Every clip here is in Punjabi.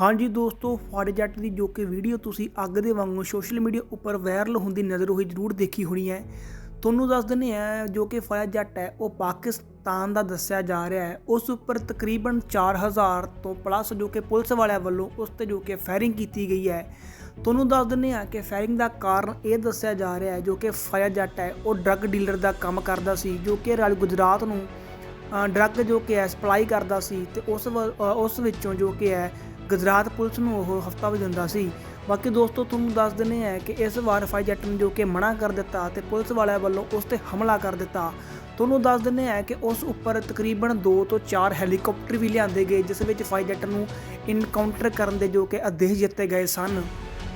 ਹਾਂਜੀ ਦੋਸਤੋ ਫਾੜੇ ਜੱਟ ਦੀ ਜੋ ਕਿ ਵੀਡੀਓ ਤੁਸੀਂ ਅੱਗ ਦੇ ਵਾਂਗੂ ਸੋਸ਼ਲ ਮੀਡੀਆ ਉੱਪਰ ਵਾਇਰਲ ਹੁੰਦੀ ਨਜ਼ਰ ਹੋਈ ਜ਼ਰੂਰ ਦੇਖੀ ਹੋਣੀ ਹੈ। ਤੁਹਾਨੂੰ ਦੱਸ ਦਿੰਦੇ ਆ ਜੋ ਕਿ ਫਾੜਾ ਜੱਟ ਹੈ, ਉਹ ਪਾਕਿਸਤਾਨ ਦਾ ਦੱਸਿਆ ਜਾ ਰਿਹਾ ਹੈ। ਉਸ ਉੱਪਰ ਤਕਰੀਬਨ 4000 ਤੋਂ ਪਲੱਸ ਜੋ ਕਿ ਪੁਲਿਸ ਵਾਲਿਆਂ ਵੱਲੋਂ ਉਸ ਤੇ ਜੋ ਕਿ ਫਾਇਰਿੰਗ ਕੀਤੀ ਗਈ ਹੈ। ਤੁਹਾਨੂੰ ਦੱਸ ਦਿੰਦੇ ਆ ਕਿ ਫਾਇਰਿੰਗ ਦਾ ਕਾਰਨ ਇਹ ਦੱਸਿਆ ਜਾ ਰਿਹਾ ਹੈ ਜੋ ਕਿ ਫਾਇਆ ਜੱਟ ਹੈ, ਉਹ ਡਰੱਗ ਡੀਲਰ ਦਾ ਕੰਮ ਕਰਦਾ ਸੀ, ਜੋ ਕਿ ਰਾਜ ਗੁਜਰਾਤ ਨੂੰ ਡਰੱਗ ਜੋ ਕਿ ਹੈ ਸਪਲਾਈ ਕਰਦਾ ਸੀ ਤੇ ਉਸ ਵ- ਉਸ ਵਿੱਚੋਂ ਜੋ ਕਿ ਹੈ ਗੁਜਰਾਤ ਪੁਲਿਸ ਨੂੰ ਉਹ ਹਫਤਾ ਵੀ ਦਿੰਦਾ ਸੀ। ਬਾਕੀ ਦੋਸਤੋ, ਤੁਹਾਨੂੰ ਦੱਸ ਦਿੰਦੇ ਆ ਕਿ ਇਸ ਵਾਰ ਫਾਈ ਜੱਟ ਨੇ ਜੋ ਕਿ ਮਨਾ ਕਰ ਦਿੱਤਾ ਤੇ ਪੁਲਿਸ ਵਾਲਿਆਂ ਵੱਲੋਂ ਉਸ ਤੇ ਹਮਲਾ ਕਰ ਦਿੱਤਾ। ਤੁਹਾਨੂੰ ਦੱਸ ਦਿੰਦੇ ਆ ਕਿ ਉਸ ਉੱਪਰ ਤਕਰੀਬਨ 2 ਤੋਂ 4 ਹੈਲੀਕਾਪਟਰ ਵੀ ਲਿਆਂਦੇ ਗਏ, ਜਿਸ ਵਿੱਚ ਫਾਈ ਜੱਟ ਨੂੰ ਇਨਕਾਊਂਟਰ ਕਰਨ ਦੇ ਜੋ ਕਿ ਆਦੇਸ਼ ਦਿੱਤੇ ਗਏ ਸਨ।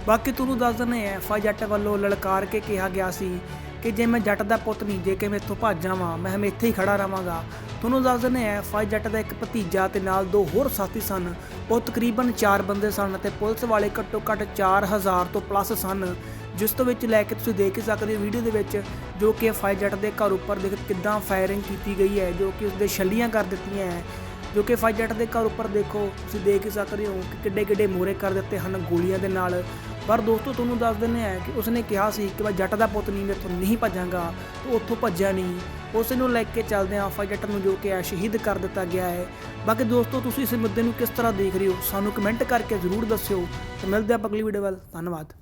ਬਾਕੀ ਤੁਹਾਨੂੰ ਦੱਸ ਦਿੰਦੇ ਆ ਫਾਈ ਜੱਟ ਵੱਲੋਂ ਲਲਕਾਰ ਕੇ ਕਿਹਾ ਗਿਆ ਸੀ ਕਿ ਜੇ ਮੈਂ ਜੱਟ ਦਾ ਪੁੱਤ ਨਹੀਂ, ਜੇ ਕਿ ਮੈਂ ਇੱਥੋਂ ਭੱਜ ਜਾਵਾਂ ਮੈਂ ਹਮੇ ਇੱਥੇ ਹੀ ਖੜਾ ਰਵਾਂਗਾ ਤੁਹਾਨੂੰ ਦੱਸ ਦਿੰਦੇ ਆ ਫਾਈ ਜੱਟ ਦਾ ਇੱਕ ਭਤੀਜਾ ਤੇ ਨਾਲ ਦੋ ਹੋਰ ਸਾਥੀ ਸਨ। ਉਹ ਤਕਰੀਬਨ 4 ਬੰਦੇ ਸਨ ਤੇ ਪੁਲਿਸ ਵਾਲੇ ਘੱਟੋ ਘੱਟ 4000 ਤੋਂ ਪਲੱਸ ਸਨ। ਜਿਸ ਤੋਂ ਵਿੱਚ ਲੈ ਕੇ ਤੁਸੀਂ ਦੇਖ ਹੀ ਸਕਦੇ ਹੋ ਵੀਡੀਓ ਦੇ ਵਿੱਚ, ਜੋ ਕਿ ਫਾਈ ਜੱਟ ਦੇ ਘਰ ਉੱਪਰ ਦੇਖ ਕਿੱਦਾਂ ਫਾਇਰਿੰਗ ਕੀਤੀ ਗਈ ਹੈ, ਜੋ ਕਿ ਉਸਦੇ ਛੱਲੀਆਂ ਕਰ ਦਿੱਤੀਆਂ ਹੈ। ਜੋ ਕਿ ਫਾਈ ਜੱਟ ਦੇ ਘਰ ਉੱਪਰ ਦੇਖੋ, ਤੁਸੀਂ ਦੇਖ ਹੀ ਸਕਦੇ ਹੋ ਕਿ ਕਿੱਡੇ ਕਿੱਡੇ ਮੋਰੇ ਕਰ ਦਿੱਤੇ ਹਨ ਗੋਲੀਆਂ ਦੇ ਨਾਲ। ਪਰ ਦੋਸਤੋ, ਤੁਹਾਨੂੰ ਦੱਸ ਦਿੰਦੇ ਆ ਕਿ ਉਸਨੇ ਕਿਹਾ ਸੀ ਕਿ ਮੈਂ ਜੱਟ ਦਾ ਪੁੱਤ ਨਹੀਂ, ਮੈਂ ਇੱਥੋਂ ਨਹੀਂ ਭੱਜਾਂਗਾ, ਤੇ ਉੱਥੋਂ ਭੱਜਿਆ ਨਹੀਂ। ਉਸ ਨੂੰ ਲੈ ਕੇ ਚੱਲਦੇ ਆ ਫਾਈ ਜੱਟ ਨੂੰ ਜੋ ਕਿ ਹੈ ਸ਼ਹੀਦ ਕਰ ਦਿੱਤਾ ਗਿਆ ਹੈ। ਬਾਕੀ ਦੋਸਤੋ, ਤੁਸੀਂ ਇਸ ਮੁੱਦੇ ਨੂੰ ਕਿਸ ਤਰ੍ਹਾਂ ਦੇਖ ਰਹੇ ਹੋ? ਸਾਨੂੰ ਕਮੈਂਟ ਕਰਕੇ ਜ਼ਰੂਰ ਦੱਸਿਓ। ਤੇ ਮਿਲਦੇ ਆਪਾਂ ਅਗਲੀ ਵੀਡੀਓ ਵੱਲ। ਧੰਨਵਾਦ।